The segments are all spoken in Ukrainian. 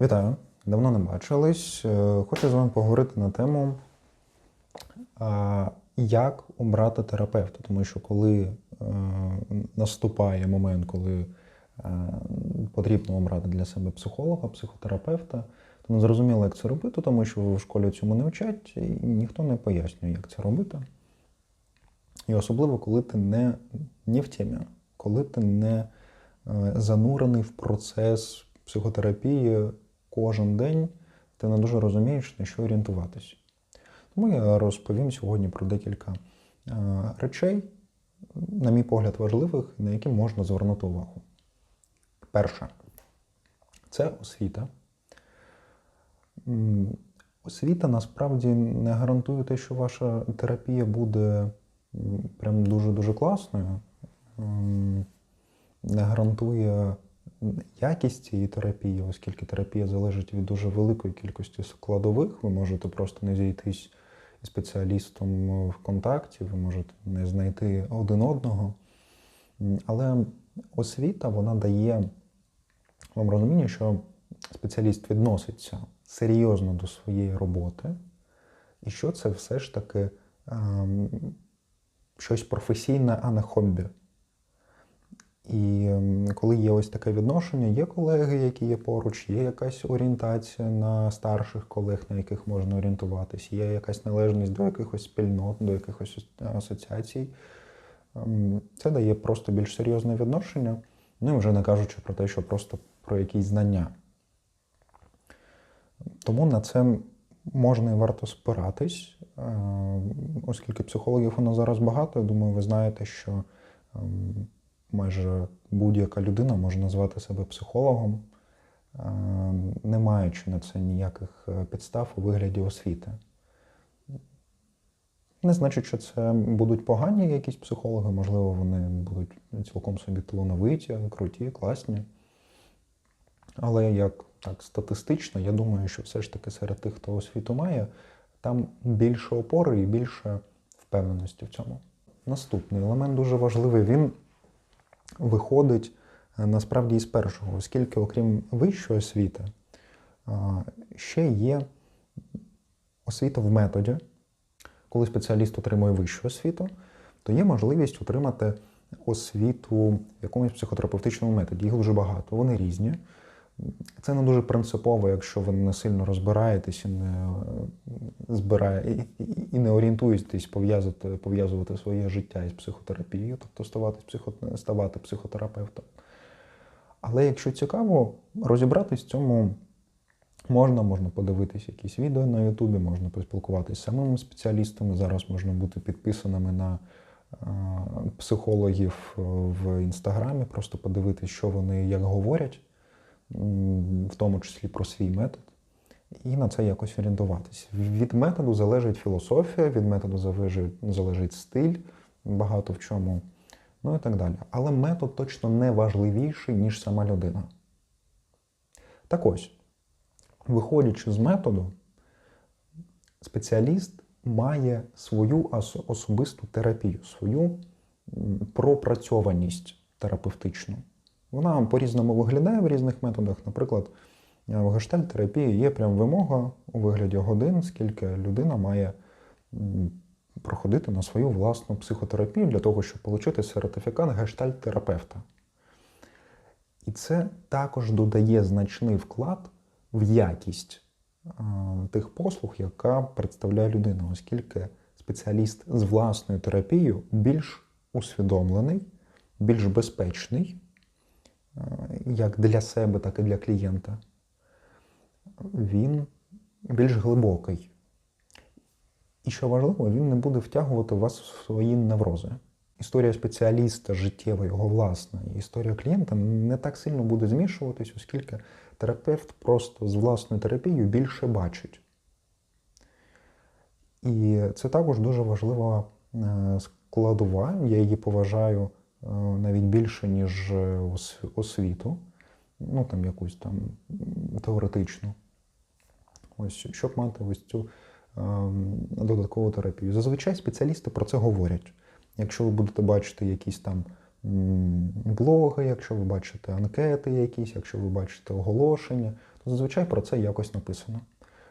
Вітаю! Давно не бачились. Е, Хочу з вами поговорити на тему, як обрати терапевта. Тому що коли е, наступає момент, коли е, потрібно обрати для себе психолога, психотерапевта, то не зрозуміло, як це робити, тому що в школі цьому не вчать, і ніхто не пояснює, як це робити. І особливо, коли ти не, не в темі, коли ти не е, занурений в процес психотерапії кожен день, ти не дуже розумієш, на що орієнтуватись. Тому я розповім сьогодні про декілька е, речей, на мій погляд, важливих, на які можна звернути увагу. Перше, це освіта. Освіта насправді не гарантує те, що ваша терапія буде прям дуже-дуже класною. Не гарантує якість цієї терапії, оскільки терапія залежить від дуже великої кількості складових. Ви можете просто не зійтись із спеціалістом в контакті, ви можете не знайти один одного. Але освіта вона дає вам розуміння, що спеціаліст відноситься серйозно до своєї роботи, і що це все ж таки ем, щось професійне, а не хобі. І ем, коли є ось таке відношення, є колеги, які є поруч, є якась орієнтація на старших колег, на яких можна орієнтуватись, є якась належність до якихось спільнот, до якихось асоціацій. Ем, Це дає просто більш серйозне відношення, ну і вже не кажучи про те, що просто про якісь знання. Тому на це можна і варто спиратись, е, оскільки психологів у нас зараз багато. Я думаю, ви знаєте, що ем, майже будь-яка людина може назвати себе психологом, е, не маючи на це ніяких е, підстав у вигляді освіти. Не значить, що це будуть погані якісь психологи, можливо, вони будуть цілком собі талановиті, круті, класні. Але як так статистично, я думаю, що все ж таки серед тих, хто освіту має, там більше опори і більше впевненості в цьому. Наступний елемент дуже важливий. Він виходить е, насправді із першого, оскільки, окрім вищої освіти, ще є освіта в методі. Коли спеціаліст отримує вищу освіту, то є можливість отримати освіту в якомусь психотерапевтичному методі. Їх дуже багато, вони різні. Це не дуже принципово, якщо ви не сильно розбираєтесь і не е, збирає, і, і- і не орієнтуєтесь пов'язати, пов'язувати своє життя із психотерапією, тобто ставати, психо, ставати психотерапевтом. Але якщо цікаво, розібратись в цьому можна, можна подивитись якісь відео на Ютубі, можна поспілкуватися з самими спеціалістами. Зараз можна бути підписаними на е, психологів в інстаграмі, просто подивитись, що вони як говорять, в тому числі про свій метод, і на це якось орієнтуватись. Від методу залежить філософія, від методу залежить, залежить стиль, багато в чому, ну і так далі. Але метод точно не важливіший, ніж сама людина. Так ось, виходячи з методу, спеціаліст має свою особисту терапію, свою пропрацьованість терапевтичну. Вона по-різному виглядає в різних методах. Наприклад, в гештальт-терапії є прям вимога у вигляді годин, скільки людина має проходити на свою власну психотерапію для того, щоб отримати сертифікат гештальт-терапевта. І це також додає значний вклад в якість е, тих послуг, яка представляє людина, оскільки спеціаліст з власною терапією більш усвідомлений, більш безпечний, е, як для себе, так і для клієнта. Він більш глибокий. І що важливо, він не буде втягувати вас в свої неврози. Історія спеціаліста, життєва, його власна, і історія клієнта не так сильно буде змішуватись, оскільки терапевт просто з власною терапією більше бачить. І це також дуже важлива е, складова. Я її поважаю е, навіть більше, ніж освіту, ну там якусь там теоретичну. Ось щоб мати ось цю ем, додаткову терапію. Зазвичай спеціалісти про це говорять. Якщо ви будете бачити якісь там блоги, якщо ви бачите анкети якісь, якщо ви бачите оголошення, то зазвичай про це якось написано.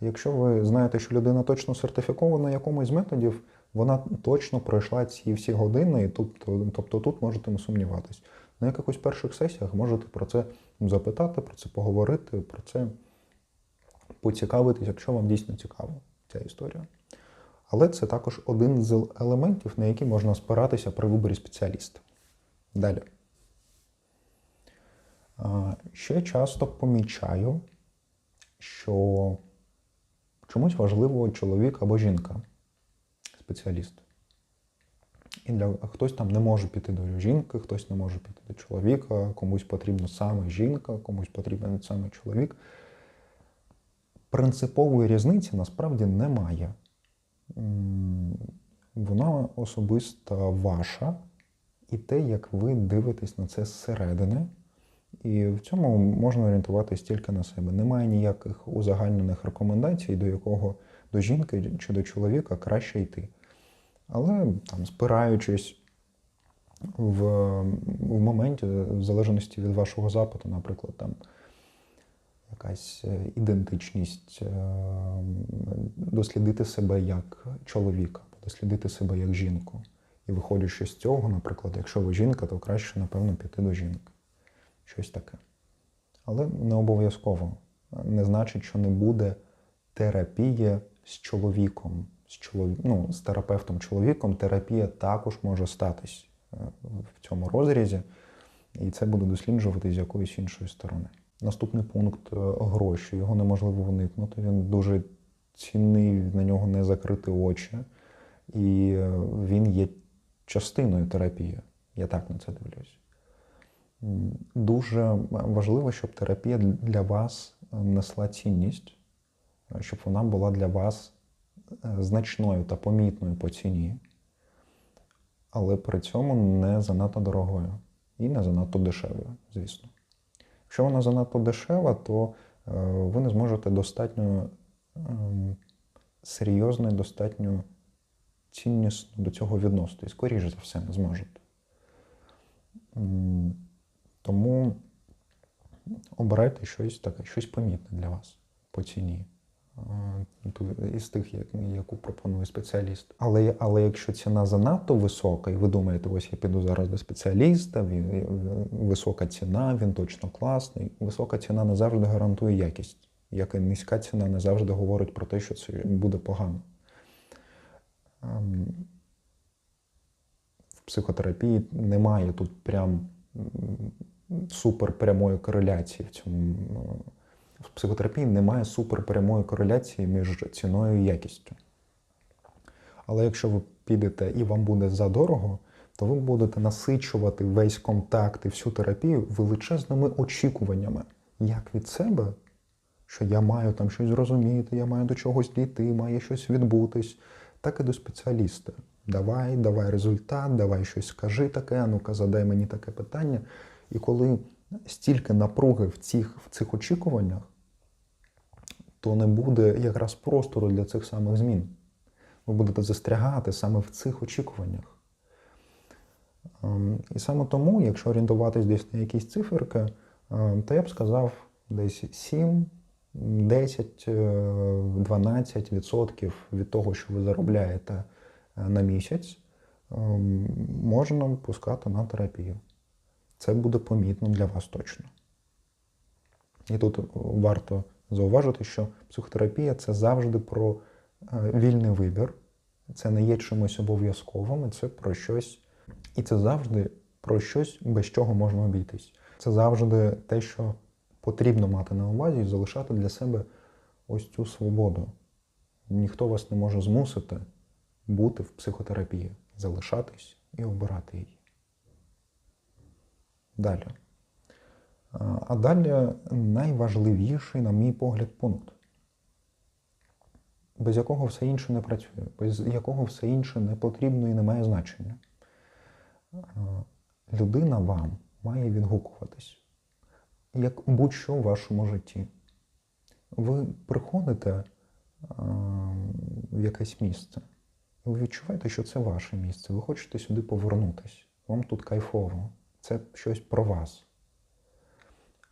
Якщо ви знаєте, що людина точно сертифікована якомусь з методів, вона точно пройшла ці всі години, і тут, тобто тут можете не сумніватись. На якихось перших сесіях можете про це запитати, про це поговорити, про це поцікавитись, якщо вам дійсно цікава ця історія. Але це також один з елементів, на які можна спиратися при виборі спеціаліста. Далі. Ще часто помічаю, що чомусь важливо чоловік або жінка, спеціаліст. І для хтось там не може піти до жінки, хтось не може піти до чоловіка, комусь потрібна саме жінка, комусь потрібен саме чоловік. Принципової різниці насправді немає. Вона особисто ваша, і те, як ви дивитесь на це зсередини. І в цьому можна орієнтуватись тільки на себе. Немає ніяких узагальнених рекомендацій, до якого до жінки чи до чоловіка краще йти. Але там, спираючись в, в моменті, в залежності від вашого запиту, наприклад, там якась е, ідентичність, е, дослідити себе як чоловіка, дослідити себе як жінку. І виходячи з цього, наприклад, якщо ви жінка, то краще, напевно, піти до жінки. Щось таке. Але не обов'язково. Не значить, що не буде терапії з чоловіком. З чоловік... ну, з терапевтом чоловіком терапія також може статись е, в цьому розрізі, і це буде досліджувати з якоїсь іншої сторони. Наступний пункт е, гроші. Його неможливо уникнути. Він дуже цінний, на нього не закрити очі, і е, він є частиною терапії. Я так на це дивлюсь. Дуже важливо, щоб терапія для вас несла цінність, е, щоб вона була для вас е, значною та помітною по ціні, але при цьому не занадто дорогою і не занадто дешевою, звісно. Якщо вона занадто дешева, то е, ви не зможете достатньо ем, серйозно і достатньо ціннісно до цього відносити. І скоріше за все не зможете. Тому обирайте щось таке, щось помітне для вас по ціні. Е, Із тих, яку пропонує спеціаліст. Але, але якщо ціна занадто висока, і ви думаєте, ось я піду зараз до спеціаліста, він, е, висока ціна, він точно класний. Висока ціна не завжди гарантує якість, як і низька ціна не завжди говорить про те, що це буде погано. Ем, В психотерапії немає тут прям супер прямої кореляції в цьому. В психотерапії немає суперпрямої кореляції між ціною і якістю. Але якщо ви підете і вам буде задорого, то ви будете насичувати весь контакт і всю терапію величезними очікуваннями, як від себе, що я маю там щось зрозуміти, я маю до чогось дійти, має щось відбутись, так і до спеціаліста. Давай, давай результат, давай щось скажи таке, ну-ка задай мені таке питання. І коли стільки напруги в цих, в цих очікуваннях, то не буде якраз простору для цих самих змін. Ви будете застрягати саме в цих очікуваннях. Ем, І саме тому, якщо орієнтуватись десь на якісь циферки, ем, то я б сказав десь 7, 10, е, 12% від того, що ви заробляєте е, на місяць, ем, можна пускати на терапію. Це буде помітно для вас точно. І тут варто зауважити, що психотерапія це завжди про е, вільний вибір, це не є чимось обов'язковим, це про щось, і це завжди про щось, без чого можна обійтись. Це завжди те, що потрібно мати на увазі і залишати для себе ось цю свободу. Ніхто вас не може змусити бути в психотерапії, залишатись і обирати її. Далі. А далі найважливіший, на мій погляд, пункт, без якого все інше не працює, без якого все інше не потрібно і не має значення. Людина вам має відгукуватись, як будь-що в вашому житті. Ви приходите в якесь місце, ви відчуваєте, що це ваше місце, ви хочете сюди повернутися. вам тут кайфово, це щось про вас.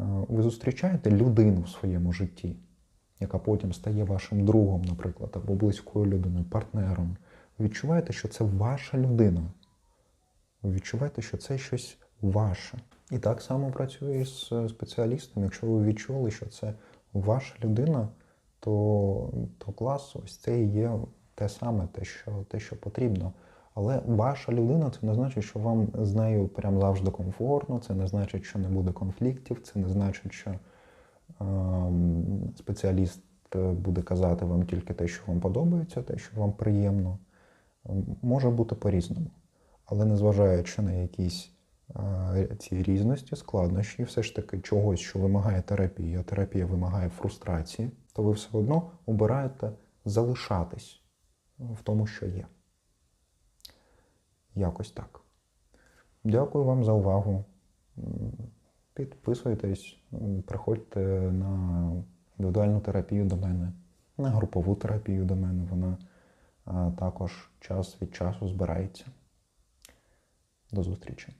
Е, Ви зустрічаєте людину в своєму житті, яка потім стає вашим другом, наприклад, або близькою людиною, партнером. Відчуваєте, що це ваша людина. Ви відчуваєте, що це щось ваше. І так само працює з е, спеціалістом. Якщо ви відчули, що це ваша людина, то, то клас, ось це і є те саме, те, що, те, що потрібно. Але ваша людина це не значить, що вам з нею прям завжди комфортно, це не значить, що не буде конфліктів, це не значить, що ем, спеціаліст е, буде казати вам тільки те, що вам подобається, те, що вам приємно. Ем, Може бути по-різному. Але незважаючи на якісь е, ці різності, складнощі, все ж таки чогось, що вимагає терапії, а терапія вимагає фрустрації, то ви все одно обираєте залишатись в тому, що є. Якось так. Дякую вам за увагу. Підписуйтесь, приходьте на індивідуальну терапію до мене, на групову терапію до мене. Вона також час від часу збирається. До зустрічі.